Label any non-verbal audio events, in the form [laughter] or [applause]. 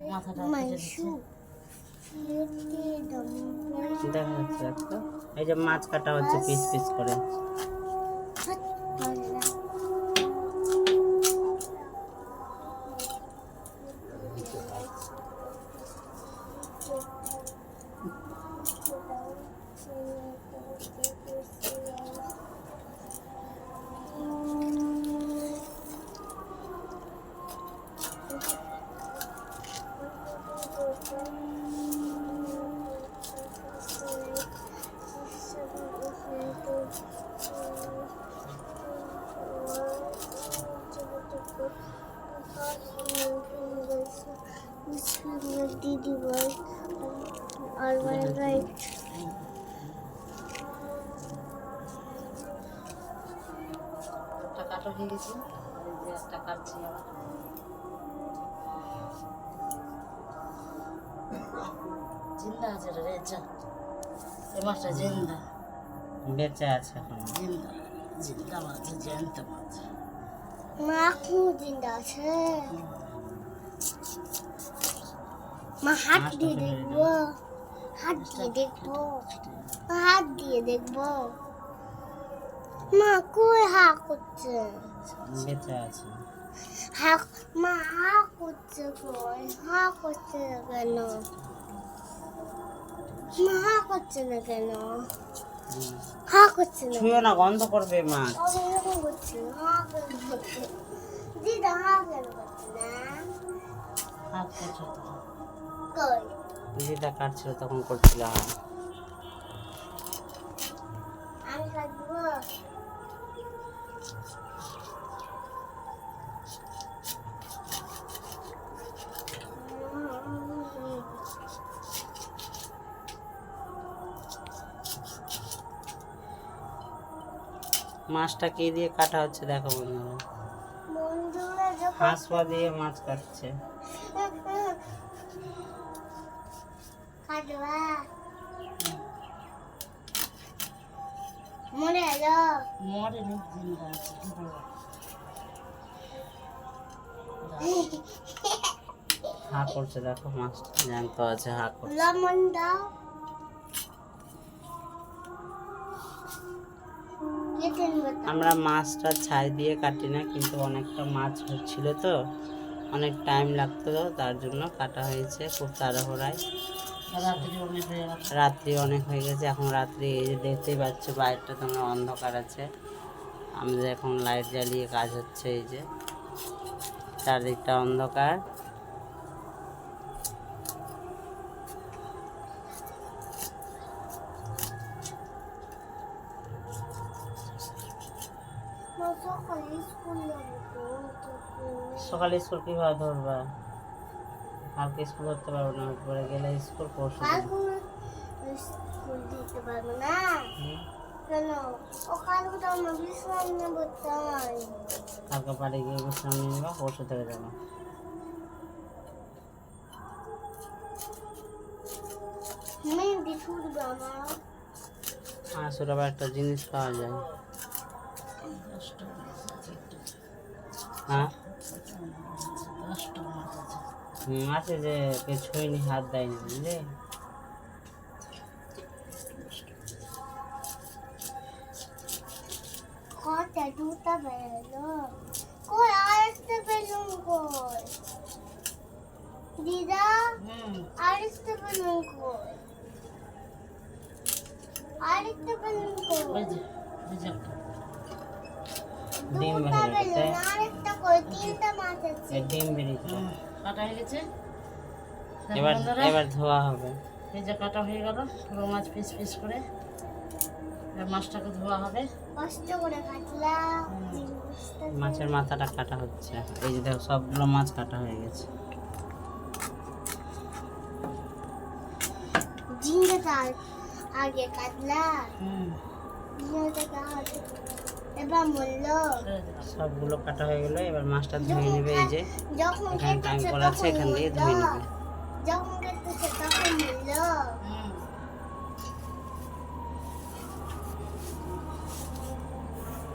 মাথাটা দেখা যাচ্ছে একটা। এই যে মাছ কাটা হচ্ছে পিস পিস করে। Was all my right. একটা কাটা হয়ে গেছে। একটা কাটছি আবার। জিন্দা আছে রে যা এই মাছটা জিন্দা। বেঁচে আছে এখন। জিন্দা। জিন্দা মাছ জ্যান্ত মাছ। মা জিন্দা আছে মা হাত দিয়ে দেখব হাত দিয়ে দেখব হাত দিয়ে দেখব মা কই হা করছে হা মা হা করছে কই হা করছে কেন মা হা করছে না কেন। হা করছে না ছুঁয়ো না গন্ধ করবে মাছ দিদা হা কেন করছে না কাটছিল তখন করছিল মাছটা কি দিয়ে কাটা হচ্ছে দেখো বন্ধুরা। বন্ধুরা যখন দিয়ে মাছ কাটছে। কাটবা। মরে এলো। মরে নি জিন্দা আছে [laughs] হা করছে দেখো মাছটা জ্যান্ত আছে হা করছে। লবণ দাও। আমরা মাছটা ছাই দিয়ে কাটি না কিন্তু অনেকটা মাছ হচ্ছিল তো। অনেক টাইম লাগতো তার জন্য কাটা হয়েছে খুব তাড়াহুড়ায়। রাত্রি অনেক হয়ে হয়ে গেছে এখন রাত্রি এই যে দেখতেই পাচ্ছ বাইরটা তোমরা অন্ধকার আছে। আমাদের এখন লাইট জ্বালিয়ে কাজ হচ্ছে এই যে। চারদিকটা অন্ধকার। সকালে স্কুল কীভাবে ধরবা? কালকে স্কুল ধরতে পারব না পরে গেলে স্কুল পরশু। স্কুল দিতে পারব না। কেন? ও তো আমরা বিশ্রাম নেব তাই কালকে বাড়ি গিয়ে বিশ্রাম নিয়ে নেবা পরশু থেকে যাব। মেহেন্দি ছুটবে আমার। আসলে আবার একটা জিনিস পাওয়া যায়। হ্যাঁ? আছে যে কে ছুঁইনি হাত দেয়নি বুঝলে? কটা দুটা বেরোলো কই আর একটা বেলুন কই? দিদা আর একটা বেলুন কই? আর একটা বেলুন কই ডিম দুটা বেরিয়ে গেছে। বেলুন আর একটা কই? তিনটা মাছ আছে। ডিম বেরিয়েছে কাটা হয়ে গেছে। দেখো এবার এবার ধোয়া হবে। এই যে কাটা হয়ে গেল পুরো মাছ পিস পিস করে। মাছটাকে ধোয়া হবে। কষ্ট করে কাটলাম। মাছের মাথাটা কাটা হচ্ছে। এই যে দেখো সবগুলো মাছ কাটা হয়ে গেছে। ঝিঙ্গাটা আগে কাটলা হুম। সবগুলো কাটা হয়ে গেল এবার মাছটা ধুয়ে নেবে এই যে এখানে করা আছে এখান দিয়ে ধুয়ে নেবে।